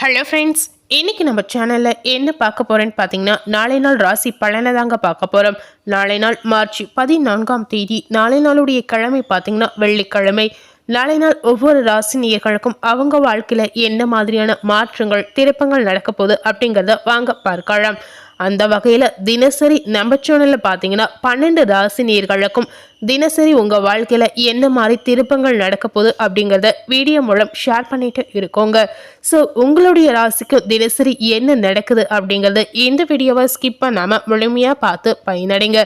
Hello friends இன்றைக்கி நம்ம சேனலில் என்ன பார்க்க போகிறேன்னு பார்த்தீங்கன்னா நாளை நாள் ராசி பலனை தாங்க பார்க்க போகிறோம் நாளை நாள் மார்ச் பதினான்காம் தேதி நாளை நாளுடைய கிழமை பார்த்தீங்கன்னா வெள்ளிக்கிழமை. நாளை நாள் ஒவ்வொரு ராசினியர்களுக்கும் அவங்க வாழ்க்கையில் என்ன மாதிரியான மாற்றங்கள் திருப்பங்கள் நடக்க போகுது அப்படிங்கிறத வாங்க பார்க்கலாம். அந்த வகையில் தினசரி நம்ம சேனலில் பார்த்தீங்கன்னா பன்னெண்டு ராசி நேர்களுக்கும் தினசரி உங்கள் வாழ்க்கையில் என்ன மாதிரி திருப்பங்கள் நடக்க போகுது அப்படிங்கிறத வீடியோ மூலம் ஷேர் பண்ணிட்டு இருக்கோங்க. ஸோ உங்களுடைய ராசிக்கு தினசரி என்ன நடக்குது அப்படிங்கிறத இந்த வீடியோவை ஸ்கிப் பண்ணாமல் முழுமையாக பார்த்து பயனடைங்க.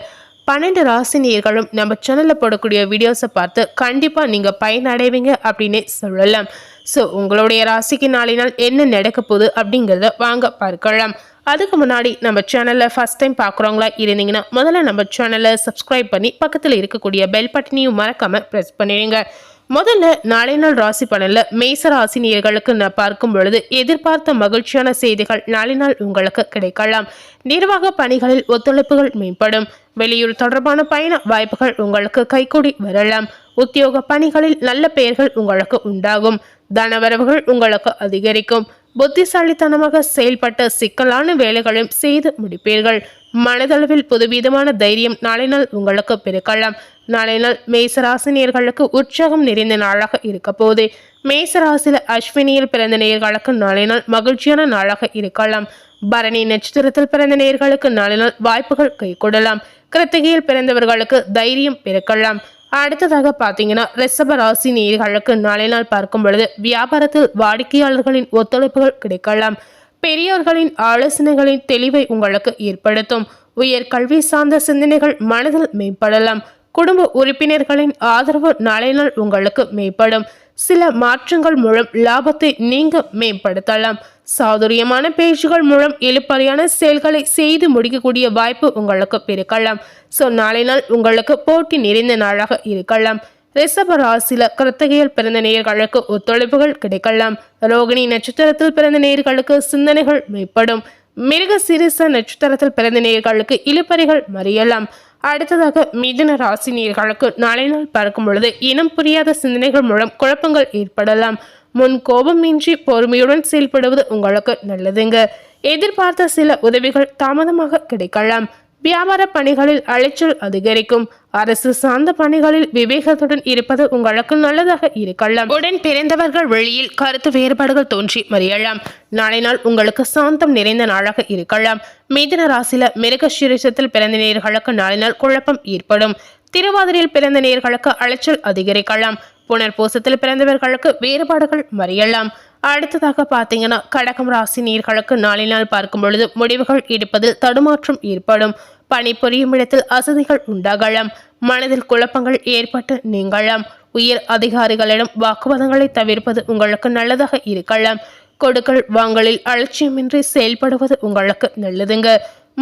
பன்னெண்டு ராசி நேர்களும் நம்ம சேனலில் போடக்கூடிய வீடியோஸை பார்த்து கண்டிப்பாக நீங்கள் பயனடைவீங்க அப்படின்னே சொல்லலாம். ஸோ உங்களுடைய ராசிக்கு நாளை நாள் என்ன நடக்க போகுது அப்படிங்கிறத வாங்க பார்க்கலாம். அதுக்கு முன்னாடி நம்ம சேனலில் ஃபஸ்ட் டைம் பார்க்குறவங்களா இருந்தீங்கன்னா முதல்ல நம்ம சேனலை சப்ஸ்கிரைப் பண்ணி பக்கத்தில் இருக்கக்கூடிய பெல் பட்டனையும் மறக்காமல் ப்ரெஸ் பண்ணிடுங்க. முதல்ல நாளை நாள் ராசி பலனில் மேச ராசினியர்களுக்கு நான் பார்க்கும் பொழுது எதிர்பார்த்த மகிழ்ச்சியான செய்திகள் நாளை நாள் உங்களுக்கு கிடைக்கலாம். நிர்வாக பணிகளில் ஒத்துழைப்புகள் மேம்படும். வெளியூர் தொடர்பான பயண வாய்ப்புகள் உங்களுக்கு கைகூடி வரலாம். உத்தியோக பணிகளில் நல்ல பெயர்கள் உங்களுக்கு உண்டாகும். தனவரவுகள் உங்களுக்கு அதிகரிக்கும். புத்திசாலித்தனமாக செயல்பட்ட சிக்கலான வேலைகளையும் செய்து முடிப்பீர்கள். மனதளவில் புதுவிதமான தைரியம் நாளை நாள் உங்களுக்கு பிறக்கலாம். நாளை நாள் மேசராசினியர்களுக்கு உற்சாகம் நிறைந்த நாளாக இருக்க போது மேசராசில அஸ்வினியில் பிறந்த நேர்களுக்கு நாளை நாள் மகிழ்ச்சியான நாளாக இருக்கலாம். பரணி நட்சத்திரத்தில் பிறந்த நேர்களுக்கு நாளை நாள் வாய்ப்புகள் கைகூடலாம். கிருத்திகையில் பிறந்தவர்களுக்கு தைரியம் பிறக்கலாம். அடுத்ததாக பார்த்தீங்கன்னா ரிஷப ராசி நேர்களுக்கு நாளை நாள் பார்க்கும் பொழுது வியாபாரத்தில் வாடிக்கையாளர்களின் ஒத்துழைப்புகள் கிடைக்கலாம். பெரியோர்களின் ஆலோசனைகளின் தெளிவை உங்களுக்கு ஏற்படுத்தும். உயர் கல்வி சார்ந்த சிந்தனைகள் மனதில் மேம்படலாம். குடும்ப உறுப்பினர்களின் ஆதரவு நாளை நாள் உங்களுக்கு மேம்படும். சில மாற்றங்கள் மூலம் லாபத்தை நீங்க மேம்படுத்தலாம். சாதுரியமான பேச்சுகள் மூலம் எழுப்பறையான செயல்களை செய்து முடிக்கக்கூடிய வாய்ப்பு உங்களுக்கு பிறக்கலாம் ஸோ நாளை நாள் உங்களுக்கு போட்டி நிறைந்த நாளாக இருக்கலாம். ரிஷப ராசில கிருத்தகையில் பிறந்த நேர்களுக்கு ஒத்துழைப்புகள் கிடைக்கலாம். ரோகிணி நட்சத்திரத்தில் பிறந்த நேர்களுக்கு சிந்தனைகள் மேம்படும். மிருக சிறுச நட்சத்திரத்தில் பிறந்த நேர்களுக்கு இழுப்பறைகள் மறியலாம். அடுத்ததாக மிதுன ராசி நேர்களுக்கு நாளை நாள் பறக்கும் பொழுது இனம் புரியாத சிந்தனைகள் மூலம் குழப்பங்கள் ஏற்படலாம். முன் கோபமின்றி பொறுமையுடன் செயல்படுவது உங்களுக்கு நல்லதுங்க. எதிர்பார்த்த சில உதவிகள் தாமதமாக கிடைக்கலாம். வியாபார பணிகளில் அலைச்சல் அதிகரிக்கும். அரசு சார்ந்த பணிகளில் விவேகத்துடன் இருப்பது உங்களுக்கு நல்லதாக இருக்கலாம். உடன் பிறந்தவர்கள் வழியில் கருத்து வேறுபாடுகள் தோன்றி மறியலாம். நாளை நாள் உங்களுக்கு சாந்தம் நிறைந்த நாளாக இருக்கலாம். மிதுன ராசில மிருகசீரிசத்தில் பிறந்த நேர்களுக்கு நாளை நாள் குழப்பம் ஏற்படும். திருவாதிரையில் பிறந்த நேர்களுக்கு அலைச்சல் அதிகரிக்கலாம். புனர்பூசத்தில் பிறந்தவர்களுக்கு வேறுபாடுகள் மறியலாம். அடுத்ததாக பார்த்தீங்கன்னா கடகம் ராசி நீர்களுக்கு நாளை நாள் பார்க்கும் பொழுது முடிவுகள் எடுப்பதில் தடுமாற்றம் ஏற்படும். பணிபுரியும் இடத்தில் அசதிகள் உண்டாகலாம். மனதில் குழப்பங்கள் ஏற்பட்டு நீங்களாம் உயர் அதிகாரிகளிடம் வாக்குவாதங்களை தவிர்ப்பது உங்களுக்கு நல்லதாக இருக்கலாம். கொடுக்கல் வாங்கலில் அலட்சியமின்றி செயல்படுவது உங்களுக்கு நல்லதுங்க.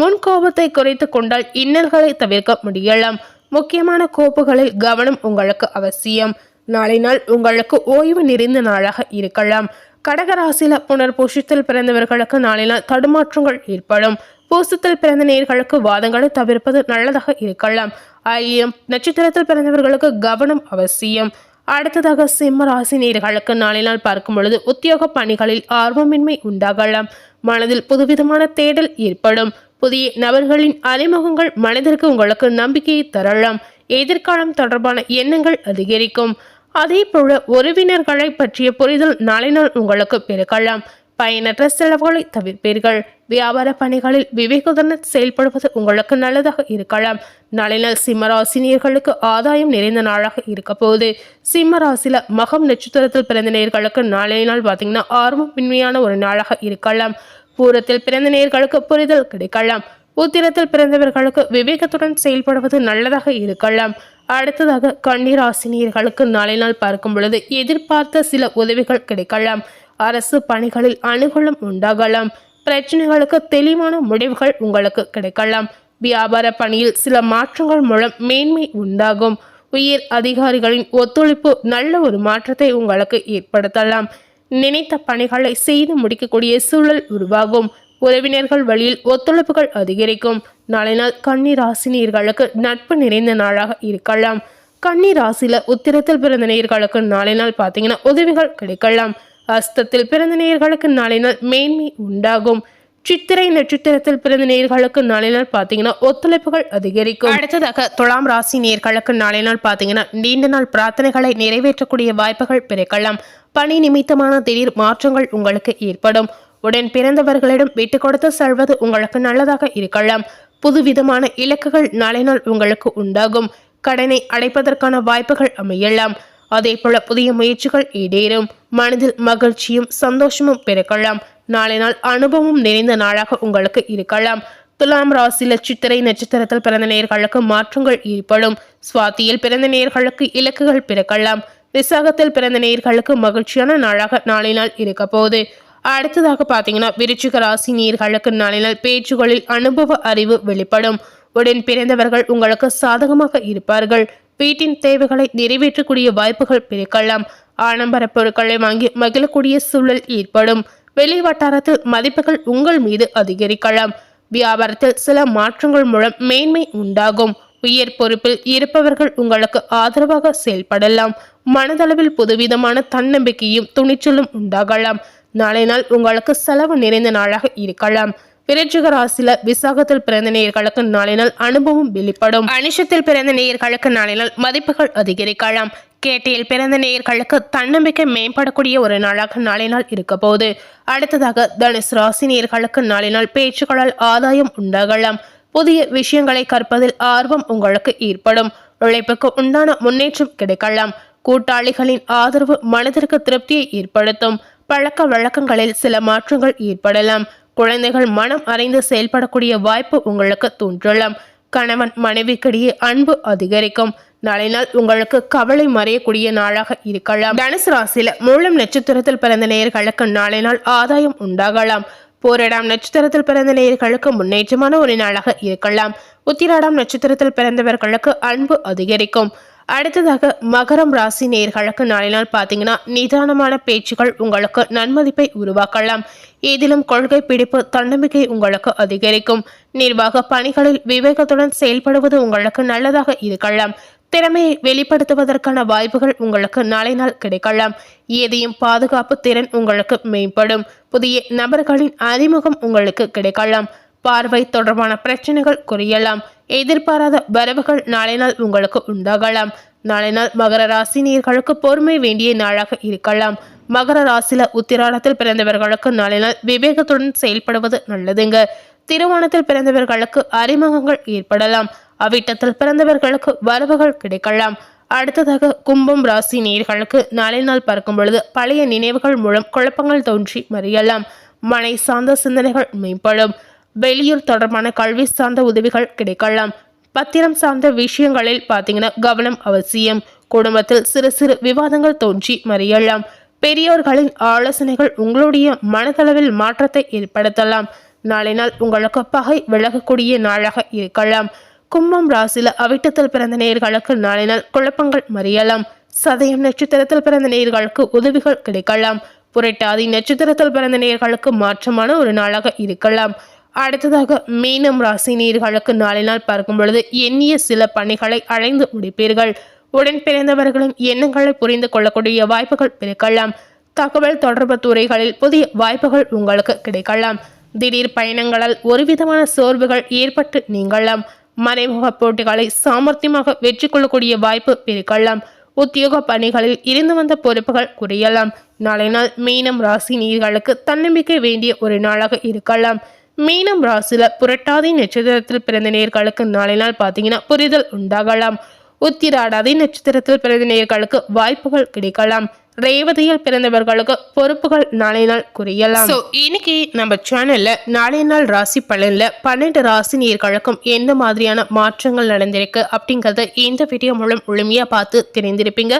முன் கோபத்தை குறைத்து கொண்டால் இன்னல்களை தவிர்க்க முடியலாம். முக்கியமான கோப்புகளில் கவனம் உங்களுக்கு அவசியம். நாளை நாள் உங்களுக்கு ஓய்வு நிறைந்த நாளாக இருக்கலாம். கடகராசியில் புனர் பிறந்தவர்களுக்கு நாளை நாள் தடுமாற்றங்கள் ஏற்படும். பூசத்தில் பிறந்த நேர்களுக்கு வாதங்களை தவிர்ப்பது நல்லதாக இருக்கலாம். ஆயிரம் நட்சத்திரத்தில் பிறந்தவர்களுக்கு கவனம் அவசியம். அடுத்ததாக சிம்ம ராசி நேர்களுக்கு நாளை நாள் பார்க்கும் பொழுது உத்தியோக பணிகளில் ஆர்வமின்மை உண்டாகலாம். மனதில் புதுவிதமான தேடல் ஏற்படும். புதிய நபர்களின் அறிமுகங்கள் மனதிற்கு உங்களுக்கு நம்பிக்கையை தரலாம். எதிர்காலம் தொடர்பான எண்ணங்கள் அதிகரிக்கும். அதே போல உறவினர்களை பற்றிய புரிதல் நாளை நாள் உங்களுக்கு பிறக்கலாம் பயனற்ற செலவுகளை தவிர்ப்பீர்கள். வியாபார பணிகளில் விவேகத்துடன் செயல்படுவது உங்களுக்கு நல்லதாக இருக்கலாம். நாளை நாள் சிம்மராசினியர்களுக்கு ஆதாயம் நிறைந்த நாளாக இருக்க போகுது. சிம்மராசில மகம் நட்சத்திரத்தில் பிறந்த நேர்களுக்கு நாளைய நாள் பார்த்தீங்கன்னா ஆர்வமின்மையான ஒரு நாளாக இருக்கலாம். பூரத்தில் பிறந்த நேர்களுக்கு புரிதல் கிடைக்கலாம். உத்திரத்தில் பிறந்தவர்களுக்கு விவேகத்துடன் செயல்படுவது நல்லதாக இருக்கலாம். அடுத்ததாக கண்ணீராசினியர்களுக்கு நாளை நாள் பார்க்கும் பொழுது எதிர்பார்த்த சில உதவிகள் கிடைக்கலாம். அரசு பணிகளில் அனுகூலம் உண்டாகலாம். பிரச்சனைகளுக்கு தெளிவான முடிவுகள் உங்களுக்கு கிடைக்கலாம். வியாபார பணியில் சில மாற்றங்கள் மூலம் மேன்மை உண்டாகும். உயர் அதிகாரிகளின் ஒத்துழைப்பு நல்ல ஒரு மாற்றத்தை உங்களுக்கு ஏற்படுத்தலாம். நினைத்த பணிகளை செய்து முடிக்கக்கூடிய சூழல் உருவாகும். உறவினர்கள் வழியில் ஒத்துழைப்புகள் அதிகரிக்கும். நாளை நாள் கன்னி ராசினியர்களுக்கு நட்பு நிறைந்த நாளாக இருக்கலாம். கன்னி ராசியில உத்திரத்தில் பிறந்த நேர்களுக்கு நாளை நாள் பார்த்தீங்கன்னா உதவிகள் கிடைக்கலாம். அஸ்தத்தில் பிறந்த நேர்களுக்கு நாளை நாள் மேன்மை உண்டாகும். சித்திரை நட்சத்திரத்தில் பிறந்த நேர்களுக்கு நாளை நாள் பார்த்தீங்கன்னா ஒத்துழைப்புகள் அதிகரிக்கும். அடுத்ததாக துலாம் ராசி நேர்களுக்கு நாளை நாள் பார்த்தீங்கன்னா நீண்ட நாள் பிரார்த்தனைகளை நிறைவேற்றக்கூடிய வாய்ப்புகள் பிறக்கலாம். பணி நிமித்தமான திடீர் மாற்றங்கள் உங்களுக்கு ஏற்படும். உடன் பிறந்தவர்களிடம் விட்டு கொடுத்து செல்வது உங்களுக்கு நல்லதாக இருக்கலாம். புதுவிதமான இலக்குகள் நாளை நாள் உங்களுக்கு உண்டாகும். கடனை அடைப்பதற்கான வாய்ப்புகள் அமையலாம். அதே போல புதிய முயற்சிகள் ஈடேறும். மனதில் மகிழ்ச்சியும் சந்தோஷமும் பிறக்கலாம். நாளை நாள் அனுபவம் நிறைந்த நாளாக உங்களுக்கு இருக்கலாம். துலாம் ராசியில சித்திரை நட்சத்திரத்தில் பிறந்த நேர்களுக்கு மாற்றங்கள் ஏற்படும். சுவாத்தியில் பிறந்த நேர்களுக்கு இலக்குகள் பிறக்கலாம். விசாகத்தில் பிறந்த நேர்களுக்கு மகிழ்ச்சியான நாளாக நாளை நாள் இருக்க போகுது அடுத்ததாக பார்த்தீங்கன்னா விருச்சிக ராசி நீர்களுக்கு நாளினால் பேச்சுகளில் அனுபவ அறிவு வெளிப்படும். உடன் பிறந்தவர்கள் உங்களுக்கு சாதகமாக இருப்பார்கள். வீட்டின் தேவைகளை நிறைவேற்றக்கூடிய வாய்ப்புகள் பிறக்கலாம் ஆடம்பர பொருட்களை வாங்கி மகிழக்கூடிய சூழல் ஏற்படும். வெளி வட்டாரத்தில் மதிப்புகள் உங்கள் மீது அதிகரிக்கலாம். வியாபாரத்தில் சில மாற்றங்கள் மூலம் மேன்மை உண்டாகும். உயர் பொறுப்பில் இருப்பவர்கள் உங்களுக்கு ஆதரவாக செயல்படலாம். மனதளவில் புதுவிதமான தன்னம்பிக்கையும் துணிச்சலும் உண்டாகலாம். நாளை நாள் உங்களுக்கு செலவு நிறைந்த நாளாக இருக்கலாம். விருச்சிக ராசியில விசாகத்தில் பிறந்த நேயர்களுக்கு நாளை நாள் அனுபவம் வெளிப்படும். அனிஷத்தில் பிறந்த நேயர்களுக்கு நாளை நாள் மதிப்புகள் அதிகரிக்கலாம். கேட்டியில் பிறந்த நேயர்களுக்கு தன்னம்பிக்கை மேம்படக்கூடிய ஒரு நாளாக நாளை நாள் இருக்க போது அடுத்ததாக தனுஷ் ராசி நேயர்களுக்கு நாளை நாள் பேச்சுக்களால் ஆதாயம் உண்டாகலாம். புதிய விஷயங்களை கற்பதில் ஆர்வம் உங்களுக்கு ஏற்படும். உழைப்புக்கு உண்டான முன்னேற்றம் கிடைக்கலாம். கூட்டாளிகளின் ஆதரவு மனதிற்கு திருப்தியை ஏற்படுத்தும். பழக்க வழக்கங்களில் சில மாற்றங்கள் ஏற்படலாம். குழந்தைகள் மனம் அறிந்து செயல்படக்கூடிய வாய்ப்பு உங்களுக்கு தோன்றலாம். கணவன் மனைவிக்கிடையே அன்பு அதிகரிக்கும். நாளை நாள் உங்களுக்கு கவலை மறையக்கூடிய நாளாக இருக்கலாம். தனுசு ராசியில மூலம் நட்சத்திரத்தில் பிறந்த நேயர்களுக்கு நாளை நாள் ஆதாயம் உண்டாகலாம். போராடாம் நட்சத்திரத்தில் பிறந்த நேயர்களுக்கு முன்னேற்றமான ஒரு நாளாக இருக்கலாம். உத்திராடாம் நட்சத்திரத்தில் பிறந்தவர்களுக்கு அன்பு அதிகரிக்கும். அடுத்ததாக மகரம் ராசி நேர்களுக்கு நாளை நாள் பார்த்தீங்கன்னா நிதானமான பேச்சுகள் உங்களுக்கு நன்மதிப்பை உருவாக்கலாம். ஏதிலும் கொள்கை பிடிப்பு தன்னம்பிக்கை உங்களுக்கு அதிகரிக்கும். நிர்வாக பணிகளில் விவேகத்துடன் செயல்படுவது உங்களுக்கு நல்லதாக இருக்கலாம். திறமையை வெளிப்படுத்துவதற்கான வாய்ப்புகள் உங்களுக்கு நாளை நாள் கிடைக்கலாம். எதையும் பாதுகாப்பு திறன் உங்களுக்கு மேம்படும். புதிய நபர்களின் அறிமுகம் உங்களுக்கு கிடைக்கலாம். பார்வை தொடர்பான பிரச்சனைகள் குறையலாம். எதிர்பாராத வரவுகள் நாளை நாள் உங்களுக்கு உண்டாகலாம். நாளை நாள் மகர ராசி நீர்களுக்கு பொறுமை வேண்டிய நாளாக இருக்கலாம். மகர ராசியில உத்திராடத்தில் பிறந்தவர்களுக்கு நாளை நாள் விவேகத்துடன் செயல்படுவது நல்லதுங்க. திருவோணத்தில் பிறந்தவர்களுக்கு அறிமுகங்கள் ஏற்படலாம். அவிட்டத்தில் பிறந்தவர்களுக்கு வரவுகள் கிடைக்கலாம். அடுத்ததாக கும்பம் ராசி நீர்களுக்கு நாளை நாள் பறக்கும் பொழுது பழைய நினைவுகள் மூலம் குழப்பங்கள் தோன்றி மறியலாம். மனை சார்ந்த சிந்தனைகள் மேம்படும். வெளியூர் தொடர்பான கல்வி சார்ந்த உதவிகள் கிடைக்கலாம். பத்திரம் சார்ந்த விஷயங்களில் பார்த்தீங்கன்னா கவனம் அவசியம். குடும்பத்தில் சிறு சிறு விவாதங்கள் தோன்றி மறியலாம். பெரியோர்களின் ஆலோசனைகள் உங்களுடைய மனதளவில் மாற்றத்தை ஏற்படுத்தலாம். நாளை நாள் உங்களுக்கு பகை விலகக்கூடிய நாளாக இருக்கலாம். கும்பம் ராசில அவிட்டத்தில் பிறந்த நேர்களுக்கு நாளை நாள் குழப்பங்கள் மறியலாம். சதயம் நட்சத்திரத்தில் பிறந்த நேர்களுக்கு உதவிகள் கிடைக்கலாம். புரட்டாதி நட்சத்திரத்தில் பிறந்த நேர்களுக்கு மாற்றமான ஒரு நாளாக இருக்கலாம். அடுத்ததாக மீனம் ராசி நீர்களுக்கு நாளை நாள் பார்க்கும் பொழுது எண்ணிய சில பணிகளை அடைந்து முடிப்பீர்கள். உடன் பிறந்தவர்களும் எண்ணங்களை புரிந்து கொள்ளக்கூடிய வாய்ப்புகள் பிறக்கலாம் தகவல் தொடர்பு துறைகளில் புதிய வாய்ப்புகள் உங்களுக்கு கிடைக்கலாம். திடீர் பயணங்களால் ஒருவிதமான சோர்வுகள் ஏற்பட்டு நீங்கலாம். மறைமுக போட்டிகளை சாமர்த்தியமாக வெற்றி கொள்ளக்கூடிய வாய்ப்பு பிறக்கலாம் உத்தியோக பணிகளில் இருந்து வந்த பொறுப்புகள் குறையலாம். நாளை நாள் மீனம் ராசி நீர்களுக்கு தன்னம்பிக்கை வேண்டிய ஒரு நாளாக இருக்கலாம். மீனம் ராசில புரட்டாதி நட்சத்திரத்தில் பிறந்த நேர்களுக்கு நாளை நாள் பார்த்தீங்கன்னா புரிதல் உண்டாகலாம். உத்திராடாதி நட்சத்திரத்தில் பிறந்த நேர்களுக்கு வாய்ப்புகள் கிடைக்கலாம். ரேவதியில் பிறந்தவர்களுக்கு பொறுப்புகள் நாளை நாள் குறையலாம். ஸோ இன்னைக்கு நம்ம சேனல்ல நாளை நாள் ராசி பலன்ல பன்னெண்டு ராசி நேர்களுக்கும் எந்த மாதிரியான மாற்றங்கள் நடந்திருக்கு அப்படிங்கறத இந்த வீடியோ மூலம் முழுமையா பார்த்து தெரிந்திருப்பீங்க.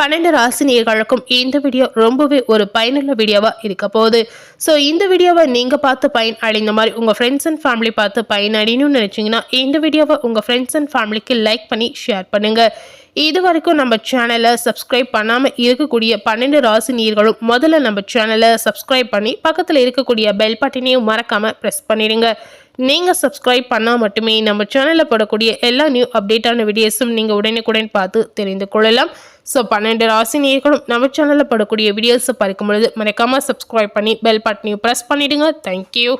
பன்னெண்டு ராசி நேர்களுக்கும் இந்த வீடியோ ரொம்பவே ஒரு பயனுள்ள வீடியோவாக இருக்க போகுது. ஸோ இந்த வீடியோவை நீங்கள் பார்த்து பயன் அடைந்த மாதிரி உங்கள் ஃப்ரெண்ட்ஸ் அண்ட் ஃபேமிலி பார்த்து பயன் அடையணும்னு நினச்சிங்கன்னா இந்த வீடியோவை உங்கள் ஃப்ரெண்ட்ஸ் அண்ட் ஃபேமிலிக்கு லைக் பண்ணி ஷேர் பண்ணுங்கள் இது வரைக்கும் நம்ம சேனலை சப்ஸ்கிரைப் பண்ணாமல் இருக்கக்கூடிய பன்னெண்டு ராசி நீர்களும் முதல்ல நம்ம சேனலை சப்ஸ்கிரைப் பண்ணி பக்கத்தில் இருக்கக்கூடிய பெல் பட்டினையும் மறக்காமல் ப்ரெஸ் பண்ணிடுங்க. நீங்கள் சப்ஸ்கிரைப் பண்ணால் மட்டுமே நம்ம சேனலில் போடக்கூடிய எல்லா நியூ அப்டேட்டான வீடியோஸும் நீங்கள் உடனுக்குடன் பார்த்து தெரிந்து கொள்ளலாம். ஸோ பன்னெண்டு ராசி நேர்களும் நம்ம சேனலில் போடக்கூடிய வீடியோஸை பார்க்கும் பொழுது மறக்காமல் சப்ஸ்கிரைப் பண்ணி பெல் பட்டனையும் ப்ரெஸ் பண்ணிவிடுங்க தேங்க்யூ